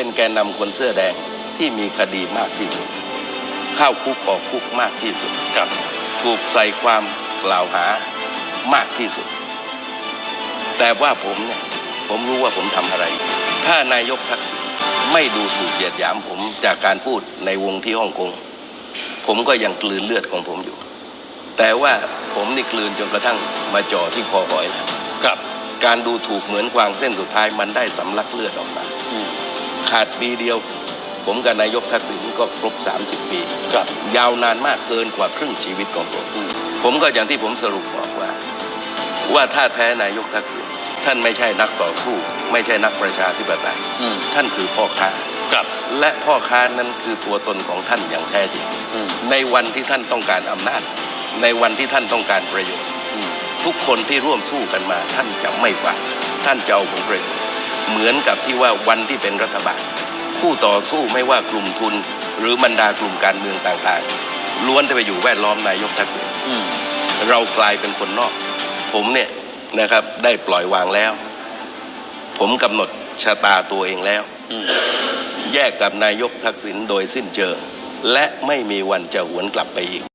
เป็นแกนนำคนเสื้อแดงที่มีคดีมากที่สุด เข้าคุกออกคุกมากที่สุดครับถูกใส่ความกล่าวหามากที่สุด แต่ว่าผมเนี่ยผมรู้ว่าผมทำอะไร ถ้านายกทักษิณไม่ดูถูกเหยียดหยามผมจากการพูดในวงที่ฮ่องกงผมก็ยังกลืนเลือดของผมอยู่ แต่ว่าผมนี่กลืนจนกระทั่งมาจ่อที่คอหอยแล้วครับ การดูถูกเหมือนกวางเส้นสุดท้ายมันได้สำลักเลือดออกมาอืม ขาดปีเดียว ผมกับนายกทักษิณก็ครบ 30 ปี ครับ ยาวนานมากเกินกว่าครึ่งชีวิตของผมอืมผมก็อย่างที่ผมสรุปบอกว่า ว่าถ้าแท้นายกทักษิณท่านไม่ใช่นักต่อสู้ ไม่ใช่นักประชาธิปไตยอืม ท่านคือพ่อค้า ครับ และพ่อค้านั้นคือตัวตนของท่านอย่างแท้จริง อืม ในวันที่ท่านต้องการอำนาจ ในวันที่ท่านต้องการประโยชน์อืมทุกคนที่ร่วมสู้กันมา ท่านจะไม่ฟังท่านจะเอาผลประโยชน์ เหมือนกับที่ว่าวันที่เป็นรัฐบาลผู้ต่อสู้ไม่ว่ากลุ่มทุน หรือบรรดากลุ่มการเมืองต่างๆ ล้วนจะไปอยู่แวดล้อมนายกทักษิณอืมเรากลายเป็นคนนอก ผมเนี่ยนะครับได้ปล่อยวางแล้ว ผมกำหนดชะตาตัวเองแล้วอืมแยกกับนายกทักษิณโดยสิ้นเชิงและไม่มีวันจะหวนกลับไปอีก